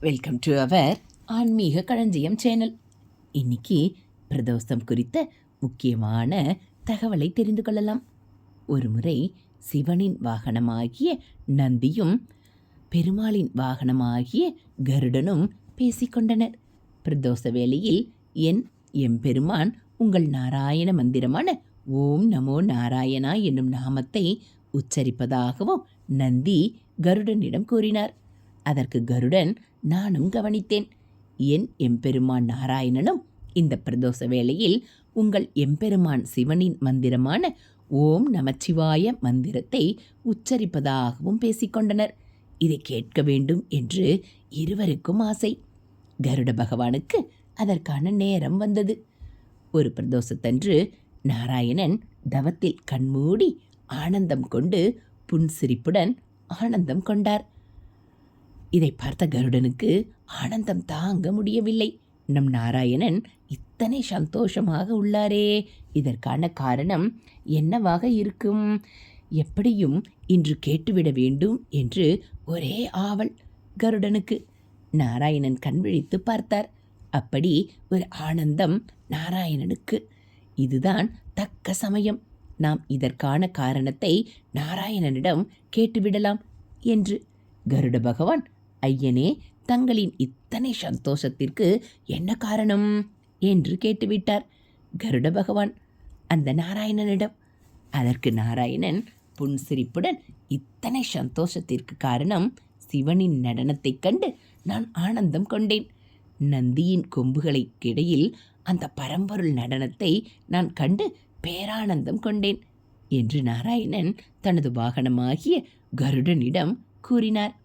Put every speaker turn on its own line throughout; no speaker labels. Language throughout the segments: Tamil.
வெல்கம் டு அவர் ஆன்மீக களஞ்சியம் சேனல் இன்னைக்கு பிரதோஷம் குறித்த முக்கியமான தகவலை தெரிந்து கொள்ளலாம். ஒரு முறை சிவனின் வாகனமாகிய நந்தியும் பெருமாளின் வாகனமாகிய கருடனும் பேசிக்கொண்டனர் பிரதோஷ வேளையில் என் எம்பெருமான் உங்கள் நாராயண மந்திரமான ஓம் நமோ நாராயணா என்னும் நாமத்தை உச்சரிப்பதாகவும் நந்தி கருடனிடம் கூறினார். அதற்கு கருடன் நானும் கவனித்தேன். என் எம்பெருமான் நாராயணனும் இந்த பிரதோஷ வேளையில் உங்கள் எம்பெருமான் சிவனின் மந்திரமான ஓம் நமச்சிவாய மந்திரத்தை உச்சரிப்பதாகவும் பேசிக்கொண்டனர். இதை கேட்க வேண்டும் என்று இருவருக்கும் ஆசை. கருட பகவானுக்கு அதற்கான நேரம் வந்தது. ஒரு பிரதோஷத்தன்று நாராயணன் தவத்தில் கண்மூடி ஆனந்தம் கொண்டு புன்சிரிப்புடன் ஆனந்தம் கொண்டார். இதை பார்த்த கருடனுக்கு ஆனந்தம் தாங்க முடியவில்லை. நம் நாராயணன் இத்தனை சந்தோஷமாக உள்ளாரே. இதற்கான காரணம் என்னவாக இருக்கும்? எப்படியும் இன்று கேட்டுவிட வேண்டும் என்று ஒரே ஆவல் கருடனுக்கு. நாராயணன் கண்விழித்து பார்த்தார். அப்படி ஒரு ஆனந்தம் நாராயணனுக்கு. இதுதான் தக்க சமயம். நாம் இதற்கான காரணத்தை நாராயணனிடம் கேட்டுவிடலாம் என்று. கருட பகவான் ஐயனே தங்களின் இத்தனை சந்தோஷத்திற்கு என்ன காரணம்? என்று கேட்டுவிட்டார். கருட பகவான் அந்த நாராயணனிடம் அதற்கு நாராயணன் புன்சிரிப்புடன் இத்தனை சந்தோஷத்திற்கு காரணம் சிவனின் நடனத்தைக் கண்டு நான் ஆனந்தம் கொண்டேன். நந்தியின் கொம்புகளுக்கிடையில் அந்த பரம்பொருள் நடனத்தை நான் கண்டு பேரானந்தம் கொண்டேன் என்று நாராயணன் தனது வாகனமாகிய கருடனிடம் கூறினார்.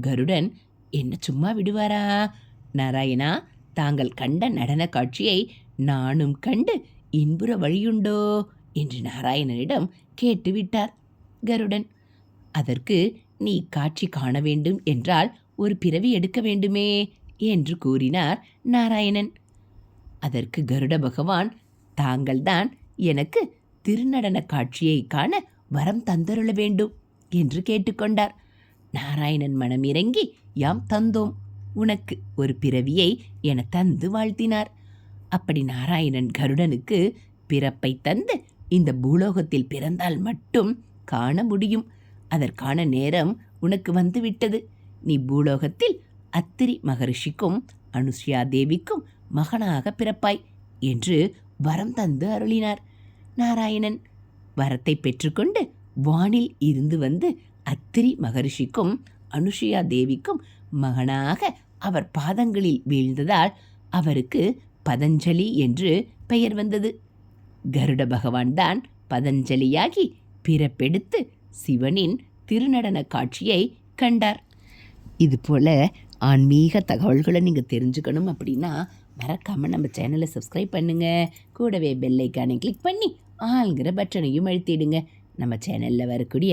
கருடன் என்ன சும்மா விடுவாரா? நாராயணா தாங்கள் கண்ட நடன காட்சியை நானும் கண்டு இன்புற வழியுண்டோ? என்று நாராயணனிடம் கேட்டுவிட்டார் கருடன். அதற்கு நீ காட்சி காண வேண்டும் என்றால் ஒரு பிறவி எடுக்க வேண்டுமே என்று கூறினார் நாராயணன். அதற்கு கருட பகவான் தாங்கள்தான் எனக்கு திருநடன காட்சியை காண வரம் தந்தருள வேண்டும் என்று கேட்டுக்கொண்டார். நாராயணன் மனமிறங்கி யாம் தந்தோம். உனக்கு ஒரு பிறவியை என தந்து வாழ்த்தினார். அப்படி நாராயணன் கருடனுக்கு பிறப்பை தந்து இந்த பூலோகத்தில் பிறந்தால் மட்டும் காண முடியும். அதற்கான நேரம் உனக்கு வந்துவிட்டது. நீ பூலோகத்தில் அத்திரி மகரிஷிக்கும் அனுஷ்யா தேவிக்கும் மகனாக பிறப்பாய் என்று வரம் தந்து அருளினார். நாராயணன் வரத்தை பெற்றுக்கொண்டு வானில் இருந்து வந்து அத்திரி மகரிஷிக்கும் அனுஷியா தேவிக்கும் மகனாக அவர் பாதங்களில் வீழ்ந்ததால் அவருக்கு பதஞ்சலி என்று பெயர் வந்தது. கருட பகவான் தான் பதஞ்சலியாகி பிறப்பெடுத்து சிவனின் திருநடன காட்சியை கண்டார். இது போல் ஆன்மீக தகவல்களை நீங்கள் தெரிஞ்சுக்கணும் அப்படின்னா மறக்காமல் நம்ம சேனலை சப்ஸ்கிரைப் பண்ணுங்கள் கூடவே பெல்லைக்கானை கிளிக் பண்ணி ஆளுங்கிற பட்டனையும் அழுத்திடுங்க. நம்ம சேனலில் வரக்கூடிய